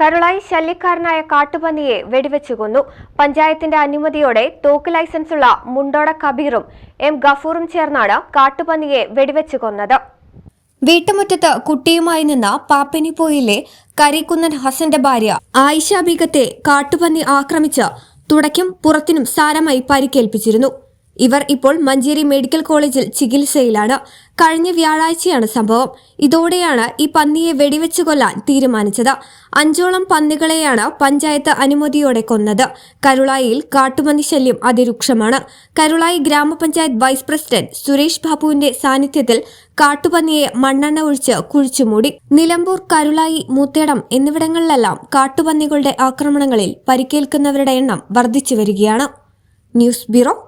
Karulai ശല്യക്കാരനായ കാട്ടുപന്നിയെ വെടിവെച്ചു കൊന്നു. പഞ്ചായത്തിന്റെ അനുമതിയോടെ തോക്ക് ലൈസൻസുള്ള മുണ്ടോട കബീറും എം ഗഫൂറും ചേർന്നാണ് കാട്ടുപന്നിയെ വെടിവെച്ചു കൊന്നത്. വീട്ടുമുറ്റത്ത് കുട്ടിയുമായി നിന്ന പാപ്പിനിപ്പോയിലെ കരിക്കുന്നൻ ഹസന്റെ ഭാര്യ ആയിഷ ബീഗത്തെ കാട്ടുപന്നി ആക്രമിച്ച് തുടയ്ക്കും പുറത്തിനും സാരമായി പരിക്കേൽപ്പിച്ചിരുന്നു. ഇവർ ഇപ്പോൾ മഞ്ചേരി മെഡിക്കൽ കോളേജിൽ ചികിത്സയിലാണ്. കഴിഞ്ഞ വ്യാഴാഴ്ചയാണ് സംഭവം. ഇതോടെയാണ് ഈ പന്നിയെ വെടിവെച്ചു കൊല്ലാൻ തീരുമാനിച്ചത്. അഞ്ചോളം പന്നികളെയാണ് പഞ്ചായത്ത് അനുമതിയോടെ കൊന്നത്. കരുളായിൽ കാട്ടുപന്നി ശല്യം അതിരൂക്ഷമാണ്. കരുളായി ഗ്രാമപഞ്ചായത്ത് വൈസ് പ്രസിഡന്റ് സുരേഷ് ബാബുവിന്റെ സാന്നിധ്യത്തിൽ കാട്ടുപന്നിയെ മണ്ണെണ്ണ ഒഴിച്ച് കുഴിച്ചുമൂടി നിലമ്പൂർ കരുളായി മൂത്തേടം എന്നിവിടങ്ങളിലെല്ലാം കാട്ടുപന്നികളുടെ ആക്രമണങ്ങളിൽ പരിക്കേൽക്കുന്നവരുടെ എണ്ണം വർദ്ധിച്ചു വരികയാണ്. News bureau